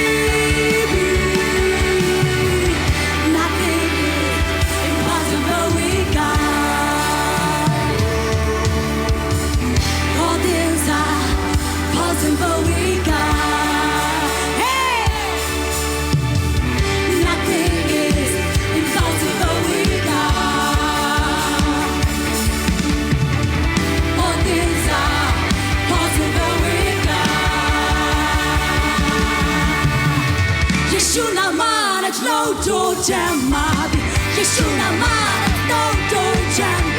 you. တို့ချမ်းမာပြီယေရှုနာမတော်တော်ချမ်းသာပြီယေရှုနာမ